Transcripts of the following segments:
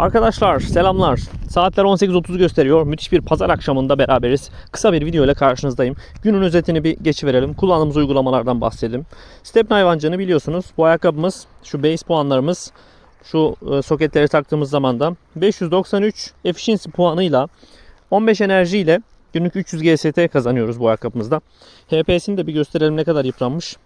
Arkadaşlar selamlar. Saatler 18.30 gösteriyor. Müthiş bir pazar akşamında beraberiz. Kısa bir video ile karşınızdayım. Günün özetini bir geçiverelim. Kullandığımız uygulamalardan bahsedelim. Step hayvancığını biliyorsunuz. Bu ayakkabımız, şu base puanlarımız, şu e, soketleri taktığımız zaman da 593 efficiency puanıyla 15 enerjiyle günlük 300 GST kazanıyoruz bu ayakkabımızda. HP'sini de bir gösterelim ne kadar yıpranmış.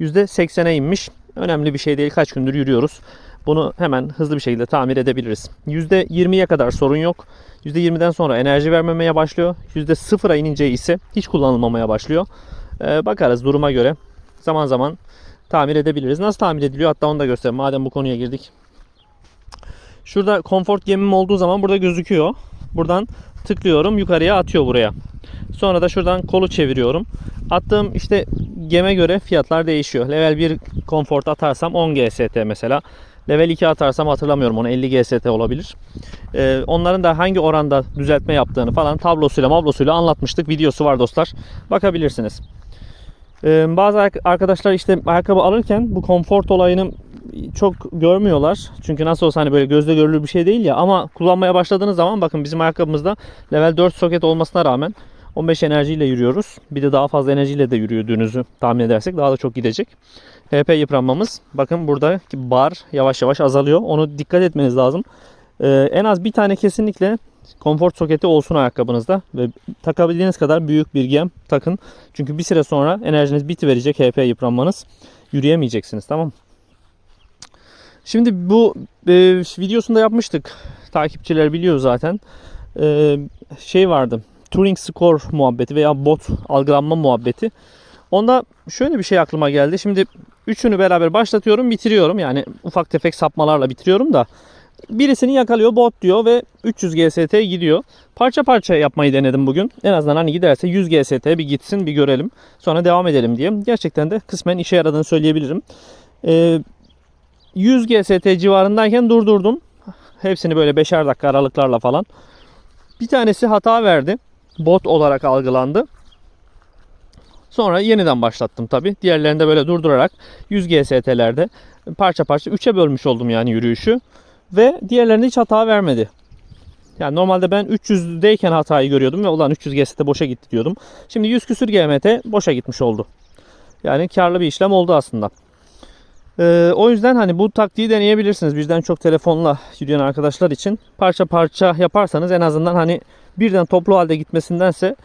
%80'e inmiş. Önemli bir şey değil. Kaç gündür yürüyoruz. Bunu hemen hızlı bir şekilde tamir edebiliriz. %20'ye kadar sorun yok. %20'den sonra enerji vermemeye başlıyor. %0'a inince ise hiç kullanılmamaya başlıyor. Ee, bakarız duruma göre. Zaman zaman tamir edebiliriz. Nasıl tamir ediliyor? Hatta onu da göstereyim. Madem bu konuya girdik. Şurada konfort gemim olduğu zaman burada gözüküyor. Buradan tıklıyorum. Yukarıya atıyor buraya. Sonra da şuradan kolu çeviriyorum. Attığım işte geme göre fiyatlar değişiyor. Level 1 konfort atarsam 10 GST mesela. Level 2 atarsam hatırlamıyorum onu 50 GST olabilir. Ee, onların da hangi oranda düzeltme yaptığını falan tablosuyla mablosuyla anlatmıştık. Videosu var dostlar. Bakabilirsiniz. Ee, bazı ar- arkadaşlar işte ayakkabı alırken bu konfort olayını çok görmüyorlar. Çünkü nasıl olsa hani böyle gözle görülür bir şey değil ya. Ama kullanmaya başladığınız zaman bakın bizim ayakkabımızda level 4 soket olmasına rağmen 15 enerjiyle yürüyoruz. Bir de daha fazla enerjiyle de yürüdüğünüzü tahmin edersek daha da çok gidecek. HP yıpranmamız. Bakın buradaki bar yavaş yavaş azalıyor. Onu dikkat etmeniz lazım. Ee, en az bir tane kesinlikle konfor soketi olsun ayakkabınızda ve takabildiğiniz kadar büyük bir gem takın. Çünkü bir süre sonra enerjiniz bitiverecek HP yıpranmanız. Yürüyemeyeceksiniz tamam? Şimdi bu e, videosunda yapmıştık. Takipçiler biliyor zaten. E, şey vardı. Turing score muhabbeti veya bot algılanma muhabbeti. Onda şöyle bir şey aklıma geldi. Şimdi üçünü beraber başlatıyorum, bitiriyorum. Yani ufak tefek sapmalarla bitiriyorum da birisini yakalıyor bot diyor ve 300 GST gidiyor. Parça parça yapmayı denedim bugün. En azından hani giderse 100 GST bir gitsin bir görelim. Sonra devam edelim diye. Gerçekten de kısmen işe yaradığını söyleyebilirim. Ee, 100 GST civarındayken durdurdum. Hepsini böyle 5'er dakika aralıklarla falan. Bir tanesi hata verdi. Bot olarak algılandı. Sonra yeniden başlattım tabi. Diğerlerini de böyle durdurarak 100 GST'lerde parça parça 3'e bölmüş oldum yani yürüyüşü. Ve diğerlerinde hiç hata vermedi. Yani normalde ben 300'deyken hatayı görüyordum ve ulan 300 GST boşa gitti diyordum. Şimdi 100 küsür GMT boşa gitmiş oldu. Yani karlı bir işlem oldu aslında. Ee, o yüzden hani bu taktiği deneyebilirsiniz. Birden çok telefonla yürüyen arkadaşlar için parça parça yaparsanız en azından hani birden toplu halde gitmesindense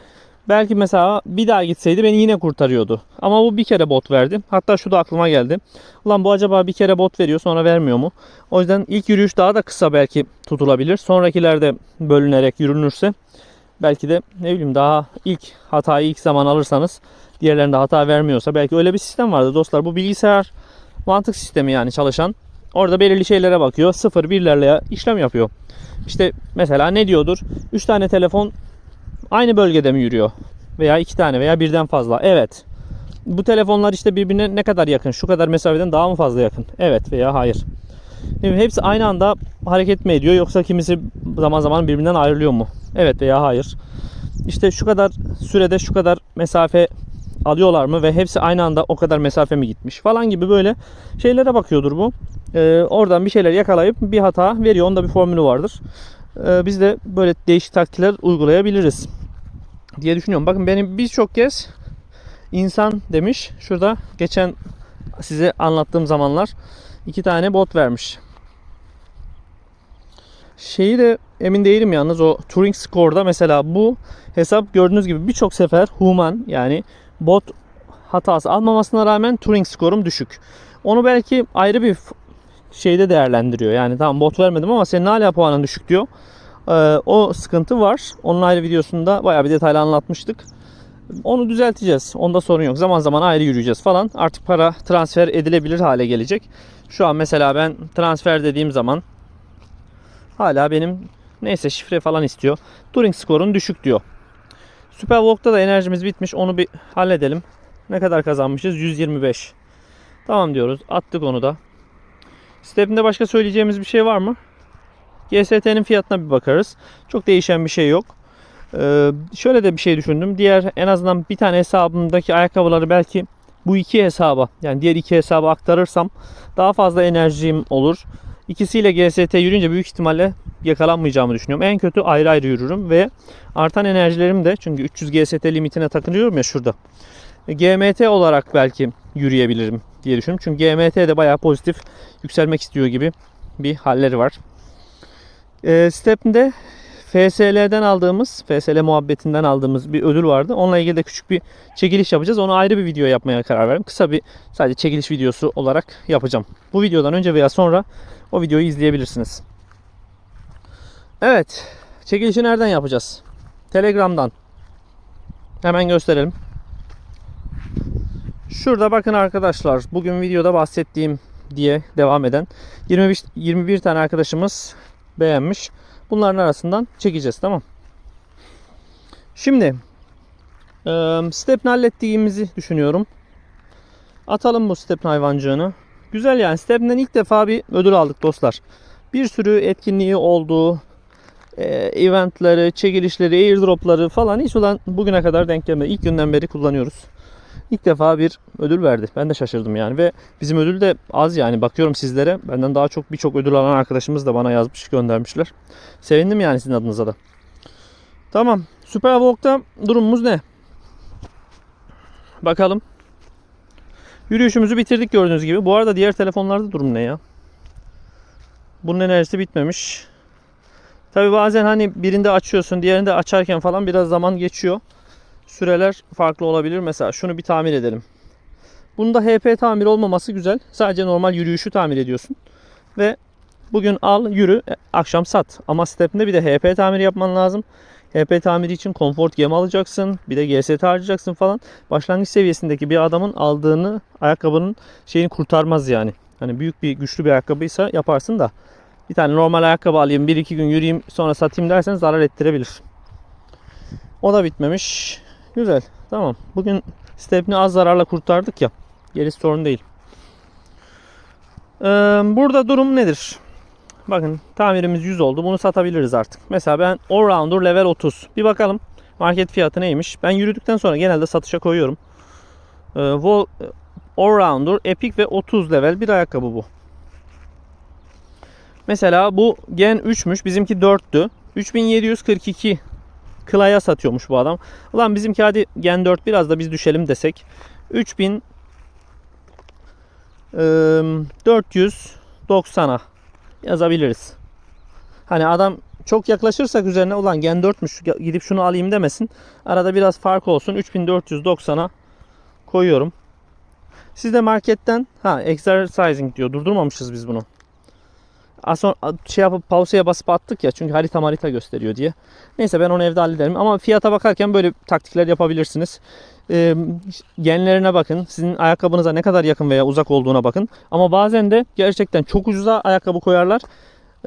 belki mesela bir daha gitseydi beni yine kurtarıyordu. Ama bu bir kere bot verdi. Hatta şu da aklıma geldi. Ulan bu acaba bir kere bot veriyor sonra vermiyor mu? O yüzden ilk yürüyüş daha da kısa belki tutulabilir. Sonrakilerde bölünerek yürünürse belki de ne bileyim daha ilk hatayı ilk zaman alırsanız diğerlerinde hata vermiyorsa belki öyle bir sistem vardı dostlar. Bu bilgisayar mantık sistemi yani çalışan. Orada belirli şeylere bakıyor. Sıfır birlerle işlem yapıyor. İşte mesela ne diyordur? 3 tane telefon aynı bölgede mi yürüyor? Veya iki tane veya birden fazla. Evet. Bu telefonlar işte birbirine ne kadar yakın? Şu kadar mesafeden daha mı fazla yakın? Evet veya hayır. Şimdi hepsi aynı anda hareket mi ediyor yoksa kimisi zaman zaman birbirinden ayrılıyor mu? Evet veya hayır. İşte şu kadar sürede şu kadar mesafe alıyorlar mı ve hepsi aynı anda o kadar mesafe mi gitmiş falan gibi böyle şeylere bakıyordur bu. Ee, oradan bir şeyler yakalayıp bir hata veriyor. Onda bir formülü vardır. Ee, biz de böyle değişik taktikler uygulayabiliriz diye düşünüyorum. Bakın benim birçok kez insan demiş. Şurada geçen size anlattığım zamanlar iki tane bot vermiş. Şeyi de emin değilim yalnız o Turing Score'da mesela bu hesap gördüğünüz gibi birçok sefer human yani bot hatası almamasına rağmen Turing skorum düşük. Onu belki ayrı bir şeyde değerlendiriyor. Yani tamam bot vermedim ama senin hala puanın düşük diyor. Ee, o sıkıntı var. Onun ayrı videosunda bayağı bir detaylı anlatmıştık. Onu düzelteceğiz. Onda sorun yok. Zaman zaman ayrı yürüyeceğiz falan. Artık para transfer edilebilir hale gelecek. Şu an mesela ben transfer dediğim zaman hala benim neyse şifre falan istiyor. Turing skorun düşük diyor. Superwalk'ta da enerjimiz bitmiş. Onu bir halledelim. Ne kadar kazanmışız? 125. Tamam diyoruz. Attık onu da. Step'inde başka söyleyeceğimiz bir şey var mı? GST'nin fiyatına bir bakarız. Çok değişen bir şey yok. Ee, şöyle de bir şey düşündüm. Diğer en azından bir tane hesabımdaki ayakkabıları belki bu iki hesaba yani diğer iki hesaba aktarırsam daha fazla enerjim olur. İkisiyle GST yürüyünce büyük ihtimalle yakalanmayacağımı düşünüyorum. En kötü ayrı ayrı yürürüm ve artan enerjilerim de çünkü 300 GST limitine takılıyorum ya şurada. GMT olarak belki yürüyebilirim diye düşünüyorum. Çünkü GMT de bayağı pozitif yükselmek istiyor gibi bir halleri var. E, Step'de FSL'den aldığımız, FSL muhabbetinden aldığımız bir ödül vardı. Onunla ilgili de küçük bir çekiliş yapacağız. Onu ayrı bir video yapmaya karar verdim. Kısa bir sadece çekiliş videosu olarak yapacağım. Bu videodan önce veya sonra o videoyu izleyebilirsiniz. Evet. Çekilişi nereden yapacağız? Telegram'dan. Hemen gösterelim. Şurada bakın arkadaşlar. Bugün videoda bahsettiğim diye devam eden 21, 21 tane arkadaşımız beğenmiş. Bunların arasından çekeceğiz tamam. Şimdi e, stepni hallettiğimizi düşünüyorum. Atalım bu stepni hayvancığını. Güzel yani step'den ilk defa bir ödül aldık dostlar. Bir sürü etkinliği oldu. Eventleri, çekilişleri, airdropları falan hiç ulan bugüne kadar denk gelmedi. İlk günden beri kullanıyoruz. İlk defa bir ödül verdi. Ben de şaşırdım yani ve bizim ödül de az yani. Bakıyorum sizlere. Benden daha çok birçok ödül alan arkadaşımız da bana yazmış, göndermişler. Sevindim yani sizin adınıza da. Tamam. Super Walk'ta durumumuz ne? Bakalım. Yürüyüşümüzü bitirdik gördüğünüz gibi. Bu arada diğer telefonlarda durum ne ya? Bunun enerjisi bitmemiş. Tabi bazen hani birinde açıyorsun, diğerinde açarken falan biraz zaman geçiyor. Süreler farklı olabilir. Mesela şunu bir tamir edelim. Bunda HP tamir olmaması güzel. Sadece normal yürüyüşü tamir ediyorsun. Ve bugün al yürü e, akşam sat. Ama step'inde bir de HP tamiri yapman lazım. HP tamiri için Comfort gem alacaksın. Bir de GST harcayacaksın falan. Başlangıç seviyesindeki bir adamın aldığını ayakkabının şeyini kurtarmaz yani. Hani büyük bir güçlü bir ayakkabıysa yaparsın da bir tane normal ayakkabı alayım, bir iki gün yürüyeyim sonra satayım dersen zarar ettirebilir. O da bitmemiş. Güzel. Tamam. Bugün stepni az zararla kurtardık ya. Gerisi sorun değil. Ee, burada durum nedir? Bakın tamirimiz 100 oldu. Bunu satabiliriz artık. Mesela ben Allrounder level 30. Bir bakalım market fiyatı neymiş. Ben yürüdükten sonra genelde satışa koyuyorum. Ee, Vol Allrounder Epic ve 30 level bir ayakkabı bu. Mesela bu Gen 3'müş. Bizimki 4'tü. 3742 Kılaya satıyormuş bu adam. Ulan bizimki hadi Gen 4 biraz da biz düşelim desek. 3000 490'a yazabiliriz. Hani adam çok yaklaşırsak üzerine ulan Gen 4'müş gidip şunu alayım demesin. Arada biraz fark olsun. 3490'a koyuyorum. Siz de marketten ha exercising diyor. Durdurmamışız biz bunu. Az sonra şey yapıp pausaya basıp attık ya çünkü harita harita gösteriyor diye. Neyse ben onu evde hallederim ama fiyata bakarken böyle taktikler yapabilirsiniz. Ee, genlerine bakın. Sizin ayakkabınıza ne kadar yakın veya uzak olduğuna bakın. Ama bazen de gerçekten çok ucuza ayakkabı koyarlar.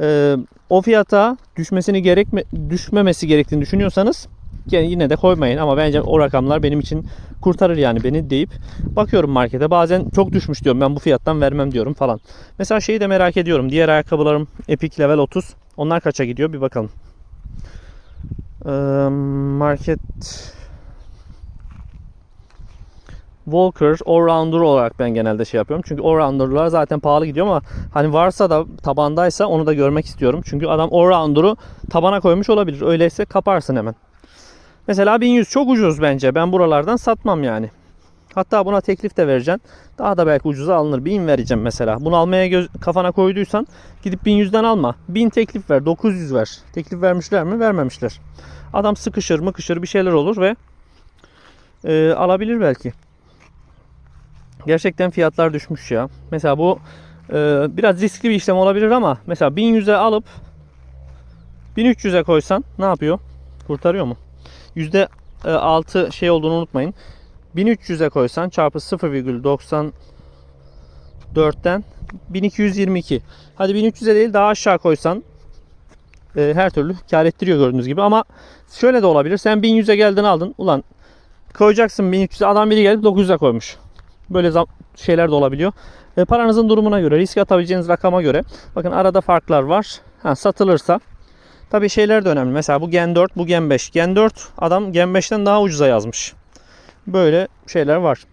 Ee, o fiyata düşmesini gerekme düşmemesi gerektiğini düşünüyorsanız yine de koymayın ama bence o rakamlar benim için kurtarır yani beni deyip bakıyorum markete. Bazen çok düşmüş diyorum ben bu fiyattan vermem diyorum falan. Mesela şeyi de merak ediyorum. Diğer ayakkabılarım Epic Level 30. Onlar kaça gidiyor bir bakalım. Ee, market Walker, Allrounder olarak ben genelde şey yapıyorum. Çünkü Allrounder'lar zaten pahalı gidiyor ama hani varsa da tabandaysa onu da görmek istiyorum. Çünkü adam Allrounder'u tabana koymuş olabilir. Öyleyse kaparsın hemen. Mesela 1100 çok ucuz bence. Ben buralardan satmam yani. Hatta buna teklif de vereceksin. Daha da belki ucuza alınır. 1000 vereceğim mesela. Bunu almaya göz, kafana koyduysan gidip 1100'den alma. 1000 teklif ver. 900 ver. Teklif vermişler mi? Vermemişler. Adam sıkışır mıkışır bir şeyler olur ve e, alabilir belki. Gerçekten fiyatlar düşmüş ya. Mesela bu e, biraz riskli bir işlem olabilir ama mesela 1100'e alıp 1300'e koysan ne yapıyor? Kurtarıyor mu? %6 şey olduğunu unutmayın. 1300'e koysan çarpı 0,94'ten 1222. Hadi 1300'e değil daha aşağı koysan e, her türlü kar ettiriyor gördüğünüz gibi ama şöyle de olabilir. Sen 1100'e geldin aldın. Ulan koyacaksın 1300'e adam biri gelip 900'e koymuş. Böyle şeyler de olabiliyor. E, paranızın durumuna göre, risk atabileceğiniz rakama göre. Bakın arada farklar var. Ha, satılırsa Tabi şeyler de önemli. Mesela bu Gen 4, bu Gen 5. Gen 4 adam Gen 5'ten daha ucuza yazmış. Böyle şeyler var.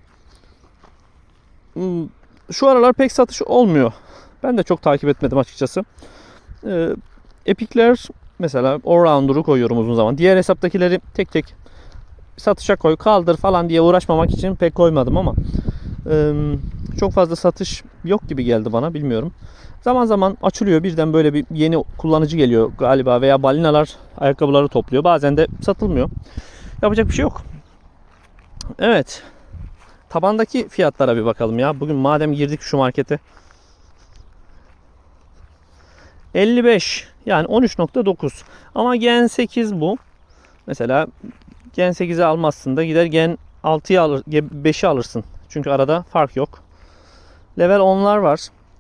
Hmm, şu aralar pek satış olmuyor. Ben de çok takip etmedim açıkçası. Ee, Epikler mesela Allrounder'u koyuyorum uzun zaman. Diğer hesaptakileri tek tek satışa koy kaldır falan diye uğraşmamak için pek koymadım ama e, çok fazla satış yok gibi geldi bana bilmiyorum. Zaman zaman açılıyor birden böyle bir yeni kullanıcı geliyor galiba veya balinalar ayakkabıları topluyor. Bazen de satılmıyor. Yapacak bir şey yok. Evet. Tabandaki fiyatlara bir bakalım ya. Bugün madem girdik şu markete. 55 yani 13.9 ama Gen 8 bu. Mesela Gen 8'i almazsın da gider Gen 6'yı alır, Gen 5'i alırsın. Çünkü arada fark yok. Level 10'lar var.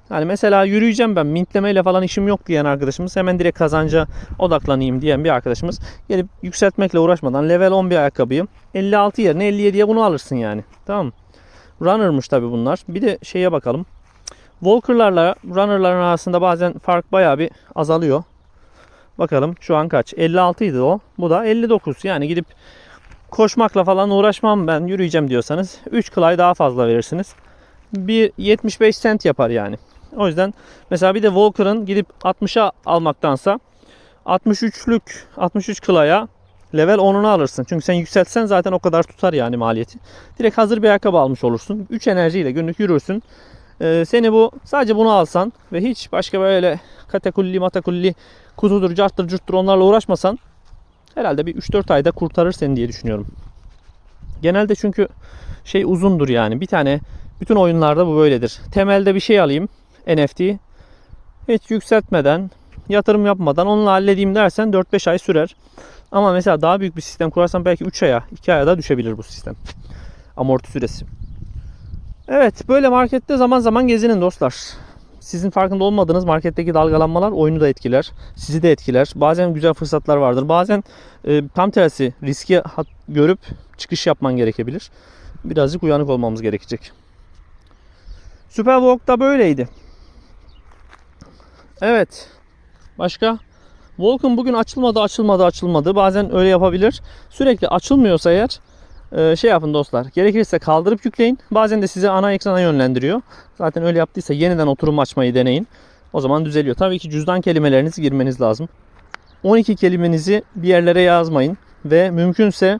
Yani mesela yürüyeceğim ben mintlemeyle falan işim yok diyen arkadaşımız hemen direkt kazanca odaklanayım diyen bir arkadaşımız gelip yükseltmekle uğraşmadan level 10 bir ayakkabıyı 56 yerine 57'ye bunu alırsın yani. Tamam mı? Runner'mış tabi bunlar. Bir de şeye bakalım. Walker'larla runner'ların arasında bazen fark bayağı bir azalıyor. Bakalım şu an kaç? 56 idi o. Bu da 59. Yani gidip koşmakla falan uğraşmam ben yürüyeceğim diyorsanız 3 klay daha fazla verirsiniz. Bir 75 cent yapar yani. O yüzden mesela bir de Walker'ın gidip 60'a almaktansa 63'lük 63 klaya level 10'unu alırsın. Çünkü sen yükseltsen zaten o kadar tutar yani maliyeti. Direkt hazır bir ayakkabı almış olursun. 3 enerjiyle günlük yürürsün. Ee, seni bu sadece bunu alsan ve hiç başka böyle katakulli matakulli kutudur carttır curttur onlarla uğraşmasan herhalde bir 3-4 ayda kurtarır seni diye düşünüyorum. Genelde çünkü şey uzundur yani. Bir tane bütün oyunlarda bu böyledir. Temelde bir şey alayım NFT hiç yükseltmeden yatırım yapmadan onunla halledeyim dersen 4-5 ay sürer. Ama mesela daha büyük bir sistem kurarsan belki 3 aya 2 aya da düşebilir bu sistem. Amorti süresi. Evet böyle markette zaman zaman gezinin dostlar. Sizin farkında olmadığınız marketteki dalgalanmalar oyunu da etkiler. Sizi de etkiler. Bazen güzel fırsatlar vardır. Bazen e, tam tersi riski görüp çıkış yapman gerekebilir. Birazcık uyanık olmamız gerekecek. Superwalk da böyleydi. Evet. Başka? Volkan bugün açılmadı, açılmadı, açılmadı. Bazen öyle yapabilir. Sürekli açılmıyorsa eğer e, şey yapın dostlar. Gerekirse kaldırıp yükleyin. Bazen de sizi ana ekrana yönlendiriyor. Zaten öyle yaptıysa yeniden oturum açmayı deneyin. O zaman düzeliyor. Tabii ki cüzdan kelimelerinizi girmeniz lazım. 12 kelimenizi bir yerlere yazmayın ve mümkünse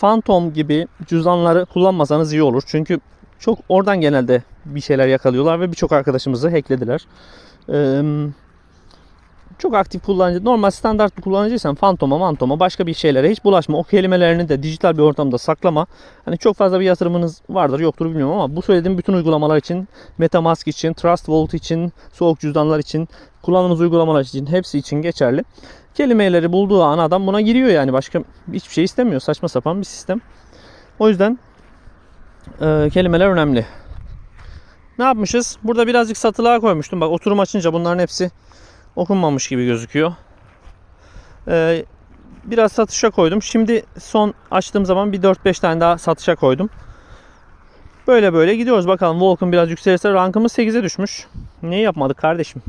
Phantom gibi cüzdanları kullanmasanız iyi olur. Çünkü çok oradan genelde bir şeyler yakalıyorlar ve birçok arkadaşımızı hacklediler. Ee, çok aktif kullanıcı, normal standart bir kullanıcıysan Phantom'a, Phantom'a başka bir şeylere hiç bulaşma. O kelimelerini de dijital bir ortamda saklama. Hani çok fazla bir yatırımınız vardır, yoktur bilmiyorum ama bu söylediğim bütün uygulamalar için, MetaMask için, Trust Wallet için, soğuk cüzdanlar için, kullandığınız uygulamalar için hepsi için geçerli. Kelimeleri bulduğu an adam buna giriyor yani başka hiçbir şey istemiyor. Saçma sapan bir sistem. O yüzden e, kelimeler önemli. Ne yapmışız? Burada birazcık satılığa koymuştum. Bak oturum açınca bunların hepsi okunmamış gibi gözüküyor. Ee, biraz satışa koydum. Şimdi son açtığım zaman bir 4-5 tane daha satışa koydum. Böyle böyle gidiyoruz. Bakalım Volkan biraz yükselirse rankımız 8'e düşmüş. Niye yapmadık kardeşim?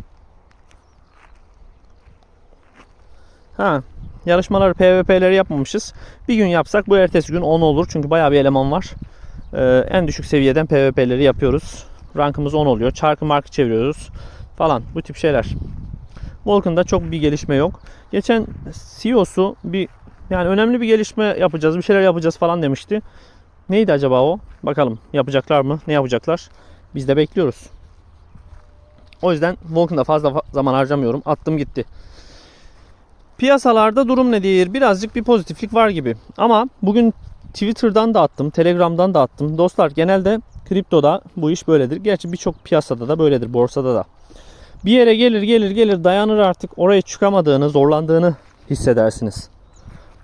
Ha, yarışmaları PvP'leri yapmamışız. Bir gün yapsak bu ertesi gün 10 olur. Çünkü bayağı bir eleman var. Ee, en düşük seviyeden PvP'leri yapıyoruz. Rankımız 10 oluyor. Çarkı markı çeviriyoruz falan. Bu tip şeyler. Volkan'da çok bir gelişme yok. Geçen CEO'su bir yani önemli bir gelişme yapacağız, bir şeyler yapacağız falan demişti. Neydi acaba o? Bakalım yapacaklar mı? Ne yapacaklar? Biz de bekliyoruz. O yüzden Volkan'da fazla fa- zaman harcamıyorum. Attım gitti. Piyasalarda durum nedir? Birazcık bir pozitiflik var gibi. Ama bugün Twitter'dan da attım, Telegram'dan da attım. Dostlar genelde kriptoda bu iş böyledir. Gerçi birçok piyasada da böyledir, borsada da. Bir yere gelir gelir gelir dayanır artık oraya çıkamadığını, zorlandığını hissedersiniz.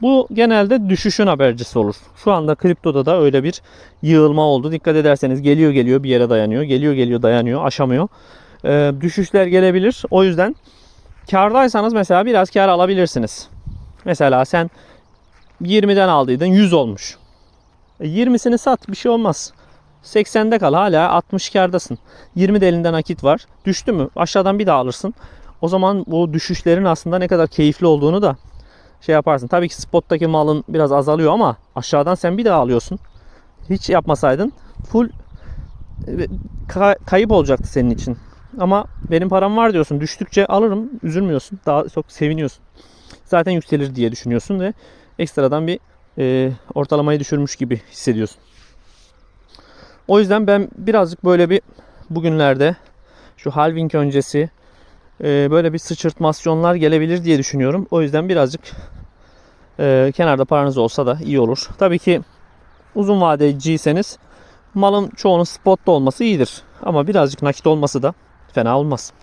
Bu genelde düşüşün habercisi olur. Şu anda kriptoda da öyle bir yığılma oldu. Dikkat ederseniz geliyor geliyor bir yere dayanıyor. Geliyor geliyor dayanıyor, aşamıyor. Ee, düşüşler gelebilir. O yüzden kardaysanız mesela biraz kar alabilirsiniz. Mesela sen 20'den aldıydın 100 olmuş. E, 20'sini sat bir şey olmaz. 80'de kal hala 60 kardasın. 20 de elinde nakit var. Düştü mü aşağıdan bir daha alırsın. O zaman bu düşüşlerin aslında ne kadar keyifli olduğunu da şey yaparsın. Tabii ki spottaki malın biraz azalıyor ama aşağıdan sen bir daha alıyorsun. Hiç yapmasaydın full e, ka- kayıp olacaktı senin için. Ama benim param var diyorsun. Düştükçe alırım. Üzülmüyorsun. Daha çok seviniyorsun. Zaten yükselir diye düşünüyorsun ve ekstradan bir e, ortalamayı düşürmüş gibi hissediyorsun. O yüzden ben birazcık böyle bir bugünlerde şu halving öncesi e, böyle bir sıçırtmasyonlar gelebilir diye düşünüyorum. O yüzden birazcık e, kenarda paranız olsa da iyi olur. Tabii ki uzun vadeciyseniz malın çoğunun spotta olması iyidir. Ama birazcık nakit olması da fena olmaz.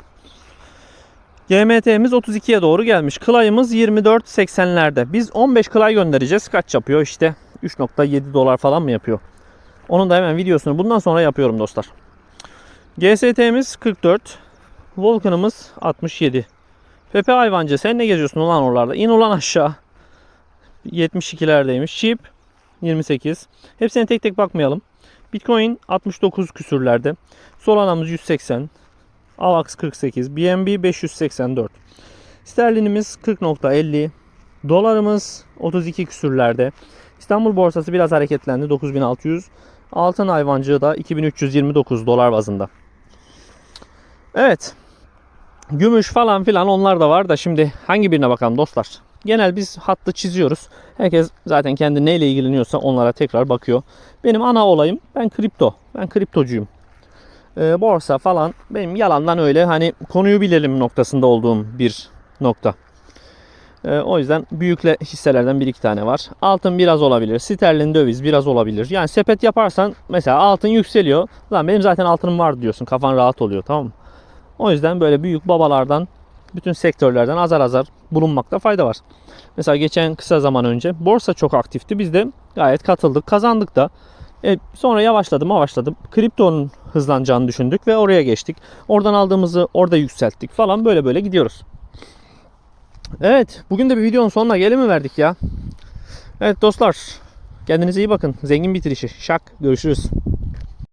GMT'miz 32'ye doğru gelmiş. Kılayımız 24.80'lerde. Biz 15 kılay göndereceğiz. Kaç yapıyor? İşte 3.7 dolar falan mı yapıyor? Onun da hemen videosunu bundan sonra yapıyorum dostlar. GST'miz 44. Volkan'ımız 67. Pepe hayvancı sen ne geziyorsun ulan oralarda? İn ulan aşağı. 72'lerdeymiş. Sheep 28. Hepsine tek tek bakmayalım. Bitcoin 69 küsürlerde. Solana'mız 180. AVAX 48. BNB 584. Sterlinimiz 40.50. Dolarımız 32 küsürlerde. İstanbul borsası biraz hareketlendi 9600. Altın hayvancığı da 2329 dolar bazında. Evet. Gümüş falan filan onlar da var da şimdi hangi birine bakalım dostlar. Genel biz hattı çiziyoruz. Herkes zaten kendi neyle ilgileniyorsa onlara tekrar bakıyor. Benim ana olayım ben kripto. Ben kriptocuyum. Ee, borsa falan benim yalandan öyle hani konuyu bilelim noktasında olduğum bir nokta. Ee, o yüzden büyükle hisselerden bir iki tane var. Altın biraz olabilir. Sterlin döviz biraz olabilir. Yani sepet yaparsan mesela altın yükseliyor. Lan benim zaten altınım var diyorsun. Kafan rahat oluyor tamam mı? O yüzden böyle büyük babalardan bütün sektörlerden azar azar bulunmakta fayda var. Mesela geçen kısa zaman önce borsa çok aktifti. Biz de gayet katıldık, kazandık da. E, sonra yavaşladı, yavaşladı. Kriptonun hızlanacağını düşündük ve oraya geçtik. Oradan aldığımızı orada yükselttik falan böyle böyle gidiyoruz. Evet, bugün de bir videonun sonuna mi verdik ya? Evet dostlar, kendinize iyi bakın. Zengin bitirişi. Şak, görüşürüz.